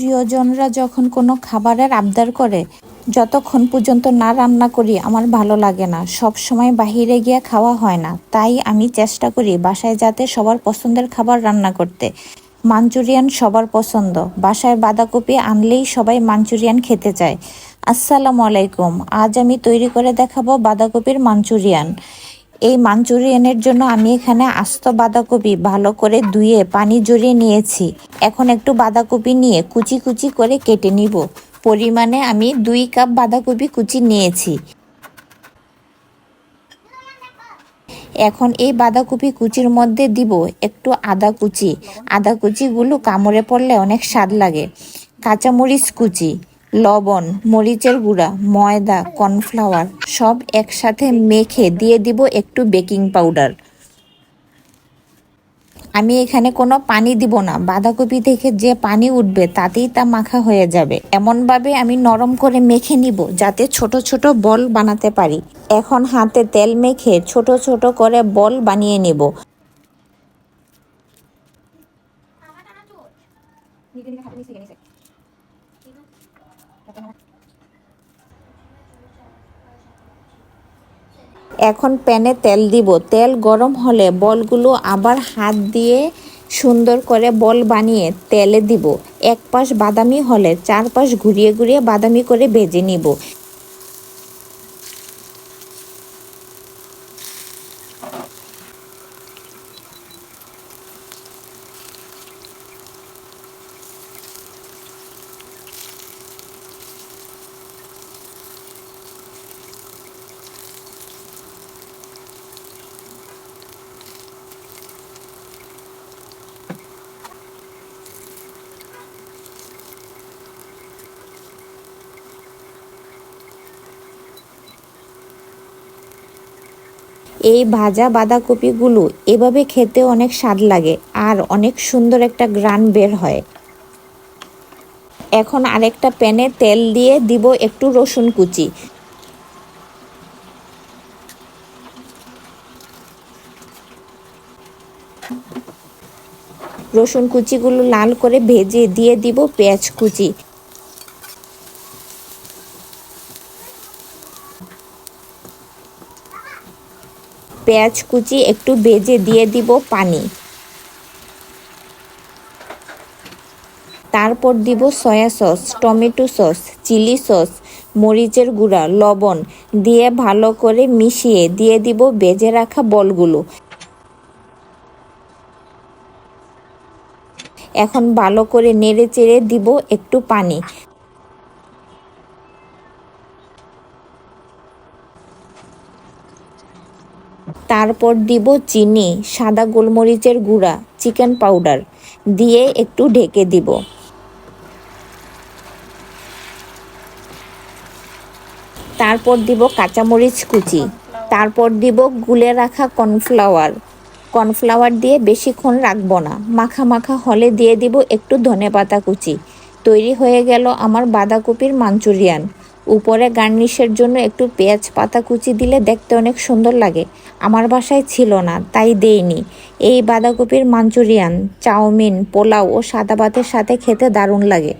প্রিয়জনরা যখন কোনো খাবারের আবদার করে, যতক্ষণ পর্যন্ত না রান্না করি আমার ভালো লাগে না। সব সময় বাহিরে গিয়ে খাওয়া হয় না। তাই আমি চেষ্টা করি বাসায় যাতে সবার পছন্দের খাবার রান্না করতে। মাঞ্চুরিয়ান সবার পছন্দ। বাসায় বাঁধাকপি আনলেই সবাই মাঞ্চুরিয়ান খেতে চায়। আসসালামু আলাইকুম। আজ আমি তৈরি করে দেখাবো বাঁধাকপির মাঞ্চুরিয়ান। এই মাঞ্চুরিয়ানের জন্য আমি এখানে আস্ত বাঁধাকপি ভালো করে ধুয়ে পানি জড়িয়ে নিয়েছি। এখন একটু বাঁধাকপি নিয়ে কুচি কুচি করে কেটে নিব। পরিমাণে আমি দুই কাপ বাঁধাকপি কুচি নিয়েছি। এখন এই বাঁধাকপি কুচির মধ্যে দিব একটু আদা কুচি। আদা কুচিগুলো কামড়ে পড়লে অনেক স্বাদ লাগে। কাঁচামরিচ কুচি। লবণ, মরিচের গুঁড়া, ময়দা, কর্নফ্লাওয়ার সব একসাথে মেখে দিয়ে দিব একটু বেকিং পাউডার। আমি এখানে কোনো পানি দিব না। বাঁধাকপি থেকে যে পানি উঠবে তাতেই তা মাখা হয়ে যাবে। এমনভাবে আমি নরম করে মেখে নিব যাতে ছোট ছোট বল বানাতে পারি। এখন হাতে তেল মেখে ছোট ছোট করে বল বানিয়ে নিব। এখন প্যানে তেল দিব। তেল গরম হলে বলগুলো আবার হাত দিয়ে সুন্দর করে বল বানিয়ে তেলে দিব। এক পাশ বাদামি হলে চার পাশ ঘুরিয়ে ঘুরিয়ে বাদামি করে ভেজে নিব। এই ভাজা বাঁধাকপিগুলো এভাবে খেতে অনেক স্বাদ লাগে আর অনেক সুন্দর একটা গ্রান বের হয়। এখন আরেকটা প্যানে তেল দিয়ে দিব একটু রসুন কুচি। রসুন কুচিগুলো লাল করে ভেজে দিয়ে দিব পেঁয়াজ কুচি। পেঁয়াজ কুচি একটু ভেজে দিয়ে দিব পানি। তারপর দিব soya sauce, tomato sauce, chilli sauce, মরিচের গুঁড়া, লবণ দিয়ে ভালো করে মিশিয়ে দিয়ে দিব বেজে রাখা বলগুলো। এখন ভালো করে নেড়ে চেড়ে দিব একটু পানি। তারপর দিব চিনি, সাদা গোলমরিচের গুঁড়া, চিকেন পাউডার, দিয়ে একটু ঢেকে দিব। তারপর দিব কাঁচামরিচ কুচি, তারপর দিব গুলে রাখা কর্নফ্লাওয়ার। কর্নফ্লাওয়ার দিয়ে বেশিক্ষণ রাখব না। মাখা মাখা হলে দিয়ে দিব একটু ধনে পাতা কুচি। তৈরি হয়ে গেল আমার বাঁধাকপির মাঞ্চুরিয়ান। উপরে গার্নিশের জন্য একটু পেঁয়াজ পাতা কুচি দিলে দেখতে অনেক সুন্দর লাগে। আমার বাসায় ছিল না, তাই দেইনি। এই বাঁধাকপির মাঞ্চুরিয়ান, চাউমিন, পোলাও ও সাদা ভাতের সাথে খেতে দারুণ লাগে।